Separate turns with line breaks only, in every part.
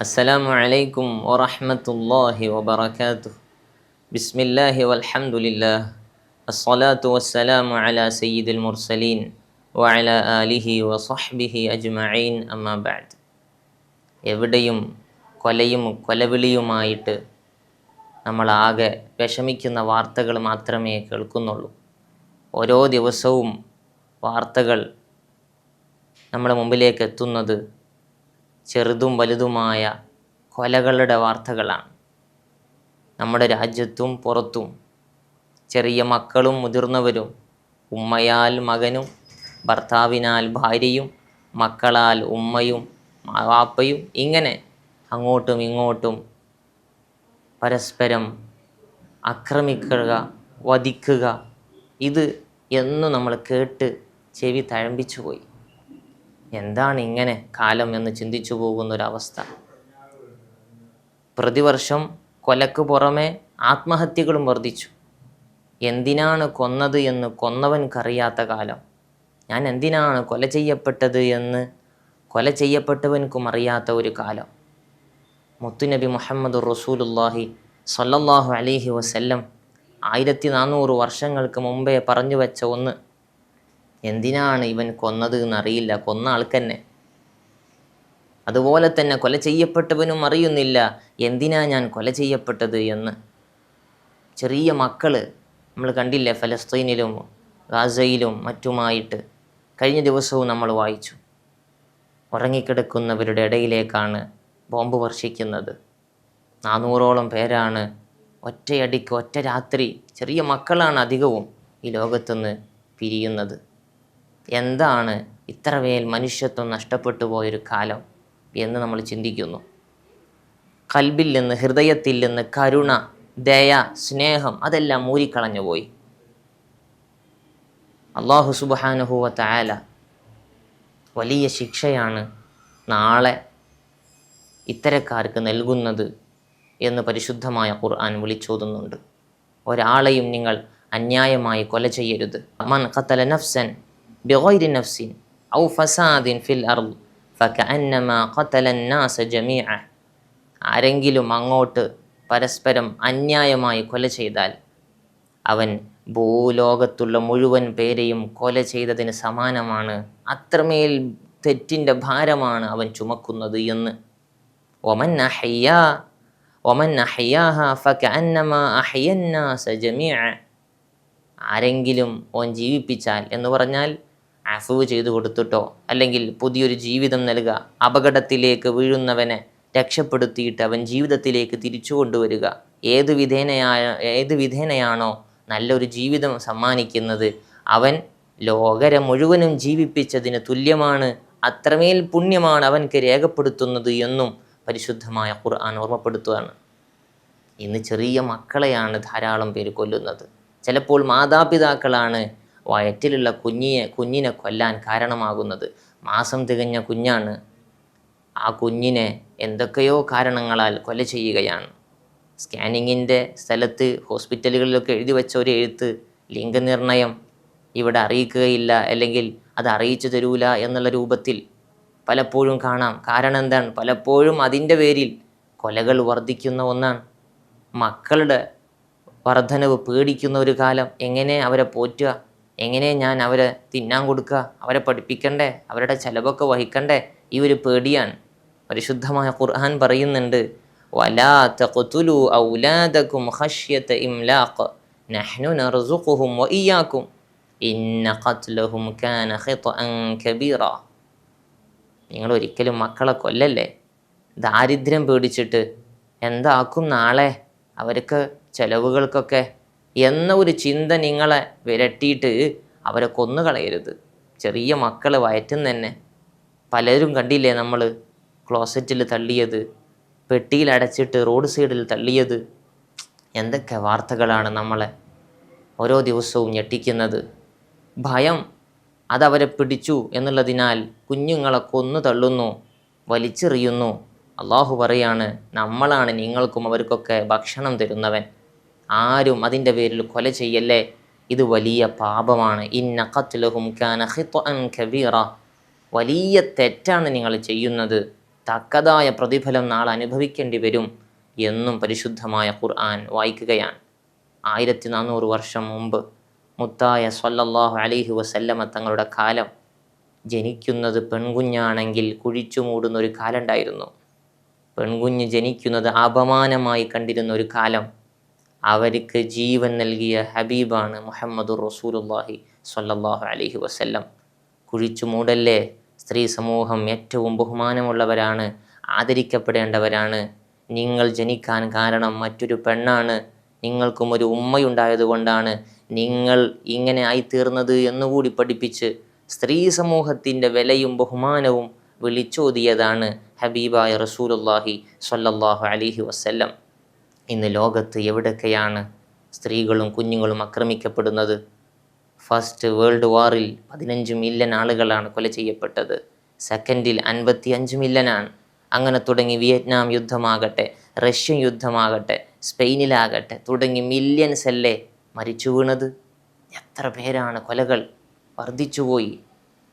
السلام عليكم ورحمة الله وبركاته بسم الله والحمد لله الصلاة والسلام على سيد المرسلين وعلى آله وصحبه أجمعين أما بعد എവിടെയും കൊലയും കൊലവിളിയുമായിട്ട് നമ്മളാകെ വിഷമിക്കുന്ന വാർത്തകൾ മാത്രമേ കേൾക്കുന്നുള്ളൂ ഓരോ ദിവസവും വാർത്തകൾ നമ്മുടെ മുമ്പിലേക്ക് എത്തുന്നത് ചെറുതും വലുതുമായ കൊലകളുടെ വാർത്തകളാണ്. നമ്മുടെ രാജ്യത്തും പുറത്തും ചെറിയ മക്കളും മുതിർന്നവരും ഉമ്മയാൽ മകനും ഭർത്താവിനാൽ ഭാര്യയും മക്കളാൽ ഉമ്മയും വാപ്പയും ഇങ്ങനെ അങ്ങോട്ടും ഇങ്ങോട്ടും പരസ്പരം ആക്രമിക്കുക വധിക്കുക. ഇത് എന്നും നമ്മൾ കേട്ട് ചെവി തഴമ്പിച്ചു പോയി എന്താണ് ഇങ്ങനെ കാലം എന്ന് ചിന്തിച്ചു പോകുന്നൊരവസ്ഥ? പ്രതിവർഷം കൊലക്ക് പുറമെ ആത്മഹത്യകളും വർദ്ധിച്ചു. എന്തിനാണ് കൊന്നത് എന്ന് കൊന്നവൻക്കറിയാത്ത കാലം. ഞാൻ എന്തിനാണ് കൊല ചെയ്യപ്പെട്ടത് എന്ന് കൊല ചെയ്യപ്പെട്ടവൻക്കും അറിയാത്ത ഒരു കാലം. മുത്തുനബി മുഹമ്മദ് റസൂലുല്ലാഹി സല്ലല്ലാഹു അലൈഹി വസല്ലം ആയിരത്തി നാനൂറ് വർഷങ്ങൾക്ക് മുമ്പേ പറഞ്ഞു വെച്ച ഒന്ന് എന്തിനാണ് ഇവൻ കൊന്നത് എന്നറിയില്ല കൊന്ന ആൾക്കന്നെ. അതുപോലെ തന്നെ കൊല ചെയ്യപ്പെട്ടവനും അറിയുന്നില്ല. എന്തിനാ ഞാൻ കൊല ചെയ്യപ്പെട്ടത് എന്ന്. ചെറിയ മക്കൾ നമ്മൾ കണ്ടില്ലേ ഫലസ്തീനിലും ഗാസയിലും മറ്റുമായിട്ട് കഴിഞ്ഞ ദിവസവും നമ്മൾ വായിച്ചു. ഉറങ്ങിക്കിടക്കുന്നവരുടെ ഇടയിലേക്കാണ് ബോംബ് വർഷിക്കുന്നത്. നാനൂറോളം പേരാണ് ഒറ്റയടിക്ക് ഒറ്റ രാത്രി. ചെറിയ മക്കളാണ് അധികവും ഈ ലോകത്തുനിന്ന് പിരിയുന്നത്. എന്താണ് ഇത്രമേൽ മനുഷ്യത്വം നഷ്ടപ്പെട്ടു പോയൊരു കാലം എന്ന് നമ്മൾ ചിന്തിക്കുന്നു. കൽബിൽ നിന്ന് ഹൃദയത്തിൽ നിന്ന് കരുണ ദയ സ്നേഹം അതെല്ലാം മൂരിക്കളഞ്ഞു പോയി. അള്ളാഹു സുബാനുഹുവ തായാല വലിയ ശിക്ഷയാണ് നാളെ ഇത്തരക്കാർക്ക് നൽകുന്നത് എന്ന് പരിശുദ്ധമായ ഖുർആൻ വിളിച്ചോതുന്നുണ്ട്. ഒരാളെയും നിങ്ങൾ അന്യായമായി കൊല ചെയ്യരുത്. മൻ ഖത്തല നഫ്സൻ ബിഗൈരി നഫ്സിൻ ഔ فساد في അർദ് فكأنما قتل الناس جميعا. ആരെങ്കിലും അങ്ങോട്ട് പരസ്പരം അന്യായമായി കൊല ചെയ്താൽ അവൻ ഭൂലോകത്തുള്ള മുഴുവൻ പേരെയും കൊല ചെയ്തതിന് സമാനമാണ്. അത്രമേൽ തെറ്റിന്റെ ഭാരമാണ് അവൻ ചുമക്കുന്നത് എന്ന്. ഒമൻ അഹയ്യ ഒമൻ അഹയ്യാഹ ഫക്കഅന്നമ അഹയ്യന്നാസ ജമീഅ. ആരെങ്കിലും ഓൻ ജീവിപ്പിച്ചാൽ എന്ന് പറഞ്ഞാൽ അഫുവ് ചെയ്തു കൊടുത്തിട്ടോ? അല്ലെങ്കിൽ പുതിയൊരു ജീവിതം നൽകുക അപകടത്തിലേക്ക് വീഴുന്നവനെ രക്ഷപ്പെടുത്തിയിട്ട് അവൻ ജീവിതത്തിലേക്ക് തിരിച്ചു കൊണ്ടുവരിക. ഏത് വിധേനയായ ഏത് വിധേനയാണോ നല്ലൊരു ജീവിതം സമ്മാനിക്കുന്നത് അവൻ ലോകരം മുഴുവനും ജീവിപ്പിച്ചതിന് തുല്യമാണ് അത്രമേൽ പുണ്യമാണ് അവൻക്ക് രേഖപ്പെടുത്തുന്നത് എന്നും പരിശുദ്ധമായ ഖുർആൻ ഓർമ്മപ്പെടുത്തുകയാണ്. ഇന്ന് ചെറിയ മക്കളെയാണ് ധാരാളം പേര് കൊല്ലുന്നത്. ചിലപ്പോൾ മാതാപിതാക്കളാണ് വയറ്റിലുള്ള കുഞ്ഞിയെ കുഞ്ഞിനെ കൊല്ലാൻ കാരണമാകുന്നത്. മാസം തികഞ്ഞ കുഞ്ഞാണ്. ആ കുഞ്ഞിനെ എന്തൊക്കെയോ കാരണങ്ങളാൽ കൊല ചെയ്യുകയാണ്. സ്കാനിങ്ങിന്റെ സ്ഥലത്ത് ഹോസ്പിറ്റലുകളിലൊക്കെ എഴുതി വെച്ച ഒരു എഴുത്ത് ലിംഗനിർണയം ഇവിടെ അറിയിക്കുകയില്ല അല്ലെങ്കിൽ അത് അറിയിച്ചു തരൂല എന്നുള്ള രൂപത്തിൽ പലപ്പോഴും കാണാം. കാരണം എന്താണ്? പലപ്പോഴും അതിന്റെ പേരിൽ കൊലകൾ വർദ്ധിക്കുന്ന ഒന്നാണ്. മക്കളുടെ വർധനവ് പേടിക്കുന്ന ഒരു കാലം. എങ്ങനെ അവരെ പോറ്റുക? എങ്ങനെ ഞാൻ അവരെ തിന്നാൻ കൊടുക്കുക? അവരെ പഠിപ്പിക്കണ്ടേ? അവരുടെ ചെലവൊക്കെ വഹിക്കണ്ടേ? ഈ ഒരു പേടിയാണ്. പരിശുദ്ധമായ ഖുർആൻ പറയുന്നുണ്ട് വലാ തഖ്തുലു ഔലാദകും ഖശ്യത നഹ്നു നർസുഖുഹും ഇന്ന ഖത്ലഹും കാന കബീറ. നിങ്ങൾ ഒരിക്കലും മക്കളെ കൊല്ലല്ലേ? ദാരിദ്ര്യം പേടിച്ചിട്ട് എന്താക്കും നാളെ? അവർക്ക് ചെലവുകൾക്കൊക്കെ എന്ന ഒരു ചിന്ത നിങ്ങളെ വിരട്ടിയിട്ട് അവരെ കൊന്നുകളയരുത്. ചെറിയ മക്കൾ വയറ്റും തന്നെ. പലരും കണ്ടില്ലേ നമ്മൾ ക്ലോസറ്റിൽ തള്ളിയത്. പെട്ടിയിൽ അടച്ചിട്ട് റോഡ് സൈഡിൽ തള്ളിയത്. എന്തൊക്കെ വാർത്തകളാണ് നമ്മളെ ഓരോ ദിവസവും ഞെട്ടിക്കുന്നത്. ഭയം അതവരെ പിടിച്ചു എന്നുള്ളതിനാൽ കുഞ്ഞുങ്ങളെ കൊന്നു തള്ളുന്നു വലിച്ചെറിയുന്നു. അള്ളാഹു പറയാണ് നമ്മളാണ് നിങ്ങൾക്കും അവർക്കൊക്കെ ഭക്ഷണം തരുന്നവൻ. ആരും അതിന്റെ പേരിൽ കൊല ചെയ്യല്ലേ? ഇത് വലിയ പാപമാണ്. ഇന്ന ഖത്ലഹും കാന കബീറ. വലിയ തെറ്റാണ് നിങ്ങൾ ചെയ്യുന്നത്. തക്കതായ പ്രതിഫലം നാളെ അനുഭവിക്കേണ്ടി വരും എന്നും പരിശുദ്ധമായ ഖുർആൻ വായിക്കുകയാണ്. ആയിരത്തി നാനൂറ് വർഷം മുമ്പ് മുത്തായ സല്ലല്ലാഹു അലിഹു വസല്ലമ തങ്ങളുടെ കാലം ജനിക്കുന്നത് പെൺകുഞ്ഞാണെങ്കിൽ കുഴിച്ചു മൂടുന്ന ഒരു കാലുണ്ടായിരുന്നു പെൺകുഞ്ഞ് ജനിക്കുന്നത് അപമാനമായി കണ്ടിരുന്ന ഒരു കാലം. അവർക്ക് ജീവൻ നൽകിയ ഹബീബാണ് മുഹമ്മദുർ റസൂലുള്ളാഹി സ്വല്ലല്ലാഹു അലൈഹി വസല്ലം. കുഴിച്ചു മൂടല്ലേ? സ്ത്രീ സമൂഹം ഏറ്റവും ബഹുമാനമുള്ളവരാണ് ആദരിക്കപ്പെടേണ്ടവരാണ്. നിങ്ങൾ ജനിക്കാൻ കാരണം മറ്റൊരു പെണ്ണാണ്. നിങ്ങൾക്കും ഒരു ഉമ്മയുണ്ടായതുകൊണ്ടാണ് നിങ്ങൾ ഇങ്ങനെ ആയിത്തീർന്നത് എന്നുകൂടി പഠിപ്പിച്ച് സ്ത്രീ സമൂഹത്തിന്റെ വിലയും ബഹുമാനവും വിളിച്ചോതിയതാണ് ഹബീബായ റസൂലുള്ളാഹി സ്വല്ലല്ലാഹു അലൈഹി വസല്ലം. ഇന്ന് ലോകത്ത് എവിടെയൊക്കെയാണ് സ്ത്രീകളും കുഞ്ഞുങ്ങളും ആക്രമിക്കപ്പെടുന്നത്? ഫസ്റ്റ് വേൾഡ് വാറിൽ പതിനഞ്ച് മില്യൺ ആളുകളാണ് കൊല ചെയ്യപ്പെട്ടത്. സെക്കൻഡിൽ അൻപത്തി അഞ്ച് മില്യനാണ് അങ്ങനെ തുടങ്ങി വിയറ്റ്നാം യുദ്ധമാകട്ടെ റഷ്യൻ യുദ്ധമാകട്ടെ സ്പെയിനിലാകട്ടെ തുടങ്ങി മില്യൺസ് അല്ലേ മരിച്ചു വീണത്? എത്ര പേരാണ് കൊലകൾ? വർദ്ധിച്ചുപോയി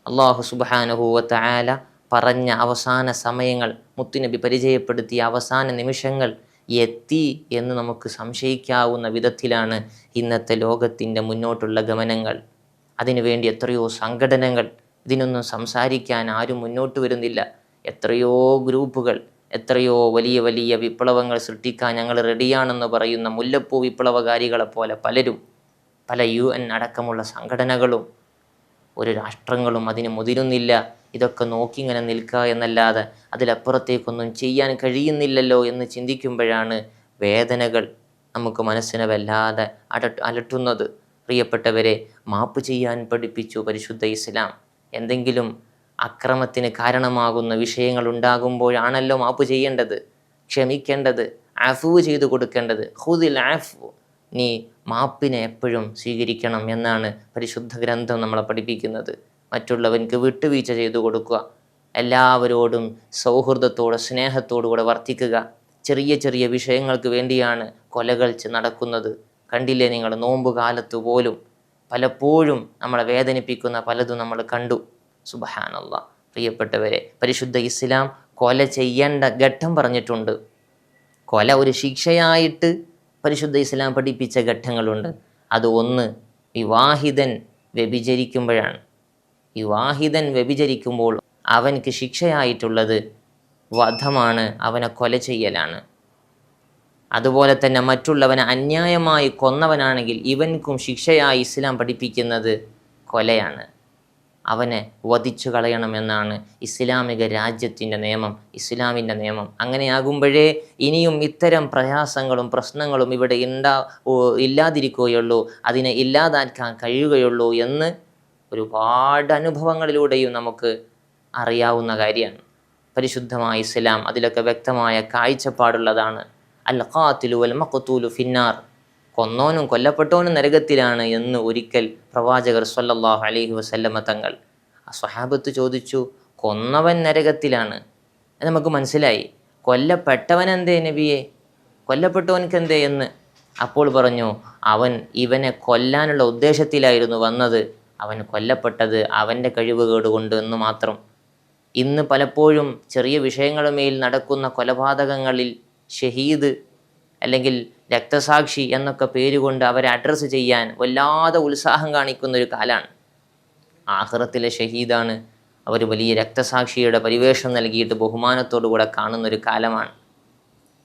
അള്ളാഹു സുബാനുഭൂവത്ത ആല പറഞ്ഞ അവസാന സമയങ്ങൾ മുത്തുനബി പരിചയപ്പെടുത്തിയ അവസാന നിമിഷങ്ങൾ എത്തി എന്ന് നമുക്ക് സംശയിക്കാവുന്ന വിധത്തിലാണ് ഇന്നത്തെ ലോകത്തിന്റെ മുന്നോട്ടുള്ള ഗമനങ്ങൾ. അതിനുവേണ്ടി എത്രയോ സംഘടനകൾ ഇതിനൊന്നും സംസാരിക്കാൻ ആരും മുന്നോട്ട് വരുന്നില്ല. എത്രയോ ഗ്രൂപ്പുകൾ എത്രയോ വലിയ വലിയ വിപ്ലവങ്ങൾ സൃഷ്ടിക്കാൻ ഞങ്ങൾ റെഡിയാണെന്ന് പറയുന്ന മുല്ലപ്പൂ വിപ്ലവകാരികളെപ്പോലെ പലരും പല യു എൻ അടക്കമുള്ള സംഘടനകളും ഒരു രാഷ്ട്രങ്ങളും അതിന് മുതിരുന്നില്ല. ഇതൊക്കെ നോക്കി ഇങ്ങനെ നിൽക്കുക എന്നല്ലാതെ അതിലപ്പുറത്തേക്കൊന്നും ചെയ്യാൻ കഴിയുന്നില്ലല്ലോ എന്ന് ചിന്തിക്കുമ്പോഴാണ് വേദനകൾ നമുക്ക് മനസ്സിനെ വല്ലാതെ അട അലട്ടുന്നത്. പ്രിയപ്പെട്ടവരെ മാപ്പ് ചെയ്യാൻ പഠിപ്പിച്ചു പരിശുദ്ധ ഇസ്ലാം. എന്തെങ്കിലും അക്രമത്തിന് കാരണമാകുന്ന വിഷയങ്ങൾ ഉണ്ടാകുമ്പോഴാണല്ലോ മാപ്പ് ചെയ്യേണ്ടത്. ക്ഷമിക്കേണ്ടത് അഫു ചെയ്തു കൊടുക്കേണ്ടത്. ഹുദിൽ ആഫു നീ മാപ്പിനെ എപ്പോഴും സ്വീകരിക്കണം എന്നാണ് പരിശുദ്ധ ഗ്രന്ഥം നമ്മളെ പഠിപ്പിക്കുന്നത്. മറ്റുള്ളവർക്ക് വിട്ടുവീഴ്ച ചെയ്തു കൊടുക്കുക. എല്ലാവരോടും സൗഹൃദത്തോടെ സ്നേഹത്തോടുകൂടെ വർത്തിക്കുക. ചെറിയ ചെറിയ വിഷയങ്ങൾക്ക് വേണ്ടിയാണ് കൊലകൾ നടക്കുന്നത്. കണ്ടില്ലേ നിങ്ങൾ? നോമ്പ് കാലത്ത് പോലും പലപ്പോഴും നമ്മളെ വേദനിപ്പിക്കുന്ന പലതും നമ്മൾ കണ്ടു. സുബഹാനല്ല. പ്രിയപ്പെട്ടവരെ പരിശുദ്ധ ഇസ്ലാം കൊല ചെയ്യേണ്ട ഘട്ടം പറഞ്ഞിട്ടുണ്ട്. കൊല ഒരു ശിക്ഷയായിട്ട് പരിശുദ്ധ ഇസ്ലാം പഠിപ്പിച്ച ഘട്ടങ്ങളുണ്ട്. അത് ഒന്ന് വിവാഹിതൻ വ്യഭിചരിക്കുമ്പോഴാണ്. വിവാഹിതൻ വ്യഭിചരിക്കുമ്പോൾ അവൻക്ക് ശിക്ഷയായിട്ടുള്ളത് വധമാണ് അവനെ കൊല ചെയ്യലാണ്. അതുപോലെ തന്നെ മറ്റുള്ളവനെ അന്യായമായി കൊന്നവനാണെങ്കിൽ ഇവൻക്കും ശിക്ഷയായി ഇസ്ലാം പഠിപ്പിക്കുന്നത് കൊലയാണ്. അവനെ വധിച്ചു കളയണമെന്നാണ് ഇസ്ലാമിക രാജ്യത്തിന്റെ നിയമം ഇസ്ലാമിന്റെ നിയമം. അങ്ങനെയാകുമ്പോഴേ ഇനിയും ഇത്തരം പ്രയാസങ്ങളും പ്രശ്നങ്ങളും ഇവിടെ ഉണ്ടാ ഇല്ലാതിരിക്കുകയുള്ളൂ. അതിനെ ഇല്ലാതാക്കാൻ കഴിയുകയുള്ളൂ എന്ന് ഒരുപാട് അനുഭവങ്ങളിലൂടെയും നമുക്ക് അറിയാവുന്ന കാര്യമാണ്. പരിശുദ്ധമായ ഇസ്ലാം അതിലൊക്കെ വ്യക്തമായ കാഴ്ചപ്പാടുള്ളതാണ്. അൽ ഖാത്തിലു അൽ മക്കത്തൂലു ഫിന്നാർ. കൊന്നോനും കൊല്ലപ്പെട്ടോനും നരകത്തിലാണ് എന്ന് ഒരിക്കൽ പ്രവാചകർ സല്ലാഹു അലൈഹി വസല്ലമ തങ്ങൾ. ആ സ്വഹാബത്ത് ചോദിച്ചു കൊന്നവൻ നരകത്തിലാണ്. അത് നമുക്ക് മനസ്സിലായി. കൊല്ലപ്പെട്ടവൻ എന്തേ നബിയെ? കൊല്ലപ്പെട്ടവനക്ക് എന്തേ എന്ന്? അപ്പോൾ പറഞ്ഞു അവൻ ഇവനെ കൊല്ലാനുള്ള ഉദ്ദേശത്തിലായിരുന്നു വന്നത്. അവൻ കൊല്ലപ്പെട്ടത് അവന്റെ കഴിവുകേട് കൊണ്ട് എന്ന് മാത്രം. ഇന്ന് പലപ്പോഴും ചെറിയ വിഷയങ്ങളുമേൽ നടക്കുന്ന കൊലപാതകങ്ങളിൽ ഷഹീദ് അല്ലെങ്കിൽ രക്തസാക്ഷി എന്നൊക്കെ പേരുകൊണ്ട് അവരെ അഡ്രസ്സ് ചെയ്യാൻ വല്ലാതെ ഉത്സാഹം കാണിക്കുന്ന ഒരു കാലാണ്. ആഹ്റത്തിലെ ഷഹീദാണ് അവർ വലിയ രക്തസാക്ഷിയുടെ പരിവേഷം നൽകിയിട്ട് ബഹുമാനത്തോടുകൂടെ കാണുന്ന ഒരു കാലമാണ്.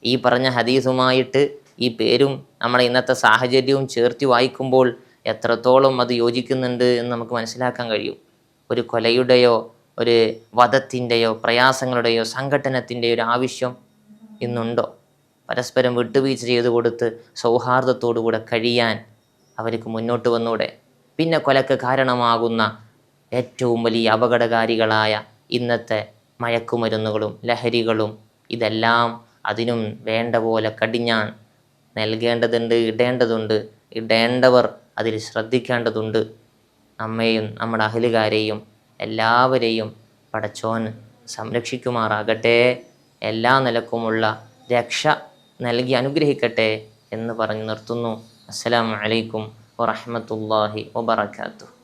ഈ പറഞ്ഞ ഹദീസുമായിട്ട് ഈ പേരും നമ്മളെ ഇന്നത്തെ സാഹചര്യവും ചേർത്തി വായിക്കുമ്പോൾ എത്രത്തോളം അത് യോജിക്കുന്നുണ്ട് എന്ന് നമുക്ക് മനസ്സിലാക്കാൻ കഴിയും. ഒരു കൊലയുടെയോ ഒരു വധത്തിന്റെയോ പ്രയാസങ്ങളുടെയോ സംഘടനത്തിന്റെയോ ഒരു ആവശ്യം ഇന്നുണ്ടോ? പരസ്പരം വിട്ടുവീഴ്ച ചെയ്തു കൊടുത്ത് സൗഹാർദ്ദത്തോടുകൂടെ കഴിയാൻ അവർക്ക് മുന്നോട്ട് വന്നൂടെ. പിന്നെ കൊലക്ക് കാരണമാകുന്ന ഏറ്റവും വലിയ അപകടകാരികളായ ഇന്നത്തെ മയക്കുമരുന്നുകളും ലഹരികളും ഇതെല്ലാം അതിനും വേണ്ട പോലെ കടിഞ്ഞാൻ നൽകേണ്ടതുണ്ട് ഇടേണ്ടതുണ്ട്. ഇടേണ്ടവർ അതിൽ ശ്രദ്ധിക്കേണ്ടതുണ്ട്. നമ്മെയും നമ്മുടെ അഹലുകാരെയും എല്ലാവരെയും പടച്ചോൻ സംരക്ഷിക്കുമാറാകട്ടെ. എല്ലാ നിലക്കുമുള്ള രക്ഷ നൽകി അനുഗ്രഹിക്കട്ടെ എന്ന് പറഞ്ഞു നിർത്തുന്നു. അസ്സലാമു അലൈക്കും വറഹ്മത്തുള്ളാഹി വബറകാതുഹു.